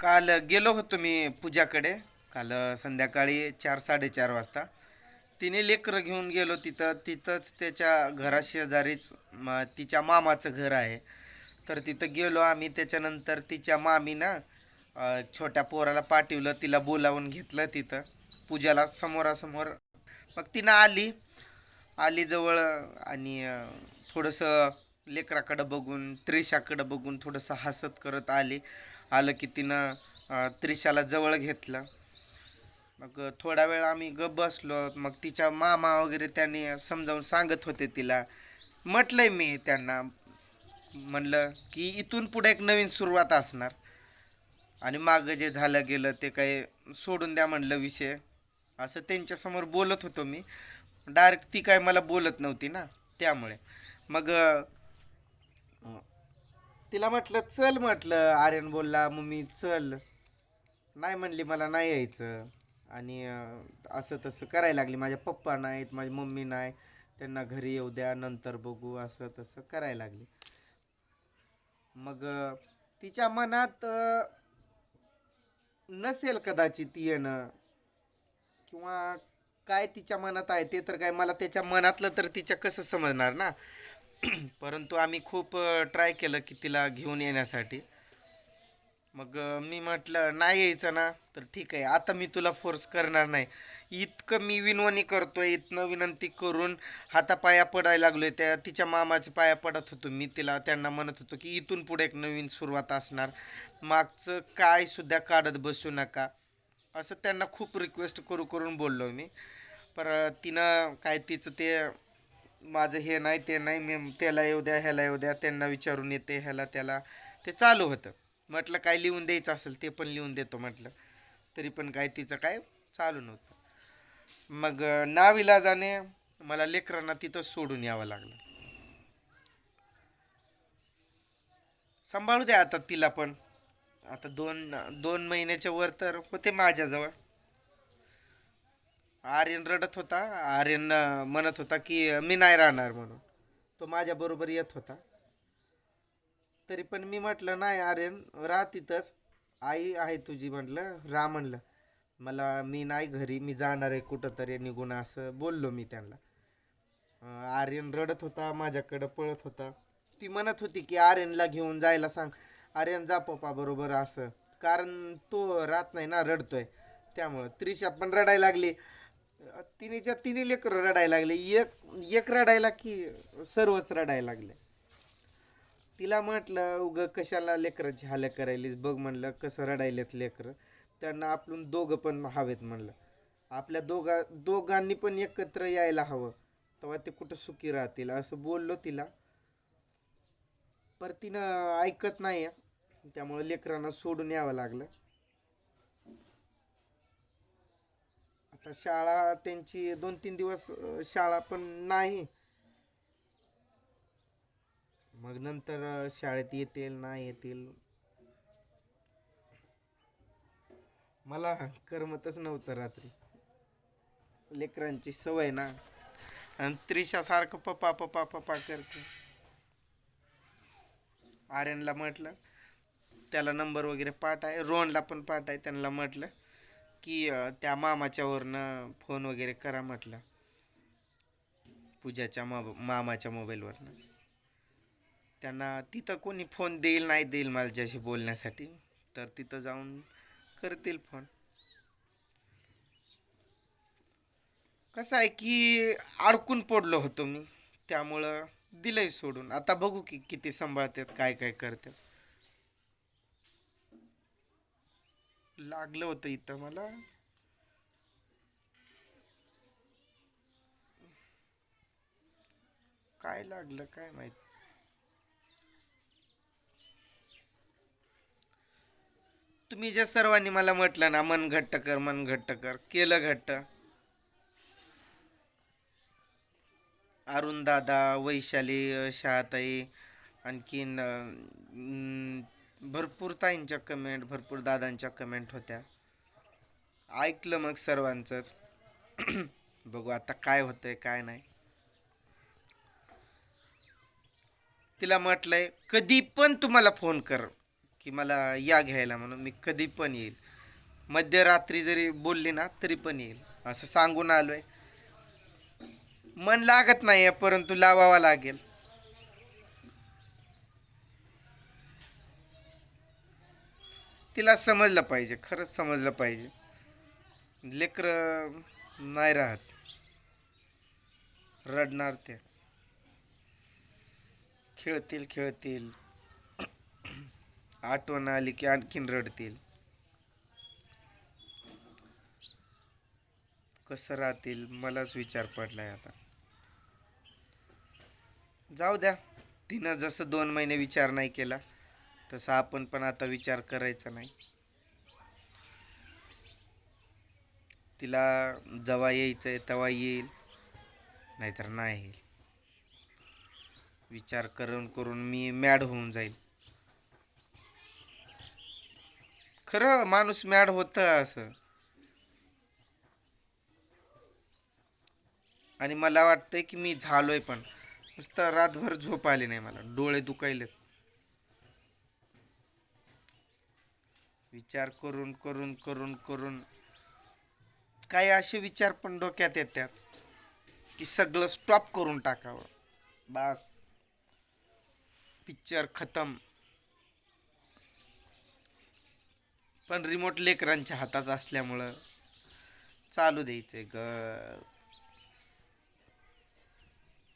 काल गेलो होतो मी पूजाकडे काल संध्याकाळी चार साडेचार वाजता. तिने लेकरं घेऊन गेलो तिथं तिथंच त्याच्या घराशेजारीच म तिच्या मामाचं घर आहे. तर तिथं गेलो आम्ही त्याच्यानंतर तिच्या मामीनं छोट्या पोराला पाठवलं तिला बोलावून घेतलं तिथं. पूजाला समोरासमोर मग तिनं आली. आली जवळ आणि थोडंसं लेकराकडं बघून त्रिशाकडं बघून थोडंसं हसत करत आली. आलं की तिनं त्रिशाला जवळ घेतलं. मग थोडा वेळ आम्ही गप बसलो. मग तिच्या मामा वगैरे त्यांनी समजावून सांगत होते तिला. म्हटलंय मी त्यांना म्हणलं की इथून पुढे एक नवीन सुरुवात असणार. आणि मागं जे झालं गेलं ते काही सोडून द्या म्हणलं विषय. असं त्यांच्यासमोर बोलत होतो मी. डायरेक्ट ती काय मला बोलत नव्हती ना त्यामुळे. मग तिला म्हटलं चल म्हटलं आर्यन बोलला मम्मी चल. नाही म्हणली मला नाही यायचं. आणि अं, असं तसं करायला लागली. माझ्या पप्पा नाहीत माझी मम्मी नाही. त्यांना घरी येऊ द्या नंतर बघू. असं तसं करायला लागली. मग अं, तिच्या मनात अं, नसेल कदाचित येणं. किंवा काय तिच्या मनात आहे ते तर काय मला त्याच्या मनातलं तर तिच्या कसं समजणार ना? परंतु आम्ही खूप ट्राय केलं की तिला घेऊन येण्यासाठी. मग मी म्हटलं नाही यायचं ना. तर ठीक आहे आता मी तुला फोर्स करणार नाही. इतकं मी विनवणी करतो आहे इथनं विनंती करून हातापाया पडायला लागलो आहे त्या तिच्या मामाच्या पाया पडत होतो. मी तिला त्यांना म्हणत होतो की इथून पुढे एक नवीन सुरुवात असणार. मागचं काय सुद्धा काढत बसू नका. असं त्यांना खूप रिक्वेस्ट करू करून बोललो मी. पर तिनं काय तिचं ते माझं हे नाही ते नाही मी त्याला येऊ द्या ह्याला येऊ द्या त्यांना विचारून येते ह्याला त्याला. ते चालू होतं. म्हटलं काय लिहून द्यायचं असेल ते पण लिहून देतो म्हटलं. तरी पण काय तिचं काय चालू नव्हतं. मग नाविलाजाने मला लेकरांना तिथं सोडून यावं लागलं. सांभाळू द्या आता तिला पण. आता दोन दोन महिन्याच्या वर तर होते माझ्याजवळ. आर्यन रडत होता आर्यन म्हणत होता की मी नाही राहणार म्हणून. तो माझ्याबरोबर येत होता. तरी पण मी म्हटलं नाही आर्यन राह तिथंच. आई आहे तुझी म्हटलं राह म्हणलं. मला मी नाही घरी मी जाणार आहे कुठं तरी निघून असं बोललो मी त्यांना. आर्यन रडत होता माझ्याकडं पळत होता. ती म्हणत होती की आर्यनला घेऊन जायला सांग. आर्यन जा पप्पा बरोबर असं. कारण तो राहत नाही ना रडतोय. त्यामुळं त्रिशा पण रडायला लागली. तिन्हीच्या तिन्ही लेकरं रडायला लागले. एक एक रडायला की सर्वच रडायला लागले. तिला म्हटलं उग कशाला लेकरं झालं करायलीस? बघ म्हणलं कसं रडायलेत लेकरं. त्यांना आपण दोघं पण हवेत म्हणलं. आपल्या दोघा दोघांनी पण एकत्र यायला हवं. तेव्हा ते कुठं सुखी राहतील? असं बोललो तिला. पर तिनं ऐकत नाही त्यामुळे लेकरांना सोडून यावं लागलं. आता शाळा त्यांची दोन तीन दिवस शाळा पण नाही. मग नंतर शाळेत येतील नाही येतील. मला करमतच नव्हतं रात्री. लेकरांची सवय ना. आणि त्रिशासारखं पप्पा पप्पा पप्पा करते. आर्यनला म्हटलं त्याला नंबर वगैरे पाठ आहे रोहनला पण पाठ आहे त्यांना म्हटलं की त्या मामाच्यावरनं फोन वगैरे करा म्हटलं. पूजाच्या मा मामाच्या मोबाईलवरनं. त्यांना तिथं कोणी फोन देईल नाही देईल माझ्याशी बोलण्यासाठी तर तिथं जाऊन करतील फोन. कसं आहे की अडकून पडलो होतो मी. त्यामुळं दिलंय सोडून. आता बघू की किती सांभाळतात काय काय करतात. लागलं होतं इथं मला. काय लागलं काय माहीत? तुम्ही ज्या सर्वांनी मला म्हटलं ना मन घट्ट कर मन घट्ट कर केलं घट्ट. अरुण दादा वैशाली शाहताई शहाताई आणखीन भरपूर ताईंच्या कमेंट भरपूर दादांच्या कमेंट होत्या. ऐकलं मग सर्वांचंच. बघू आता काय होतंय काय नाही. तिला म्हटलंय कधी पण तुम्हाला फोन कर की मला या घ्यायला म्हणून मी कधी पण येईल. मध्यरात्री जरी बोलली ना तरी पण येईल. असं सांगून आलोय. मन लागत नाही परंतु लावावा लागेल. तिला समजलं पाहिजे खरंच समजलं पाहिजे. लेकरं नाही राहत. रडणार ते. खेळतील खेळतील. आठवण आली की आणखीन रडतील. कसं राहतील मलाच विचार पडलाय आता. जाऊ द्या. तिनं जसं दोन महिने विचार नाही केला तसं आपण पण आता विचार करायचा नाही. तिला जेव्हा आहे तेव्हा येईल नाहीतर नाही येईल. विचार करून करून मी मॅड होऊन जाईल. खरं माणूस मॅड होतं असं. आणि मला वाटतंय की मी झालोय पण. नुसतं रातभर झोप आली नाही मला. डोळे दुखायलेत. विचार करून करून करून करून. काही असे विचार पण डोक्यात येतात की सगळं स्टॉप करून टाकावं. बास. पिक्चर खतम. पण रिमोट लेकरांच्या हातात असल्यामुळं चालू द्यायचंय ग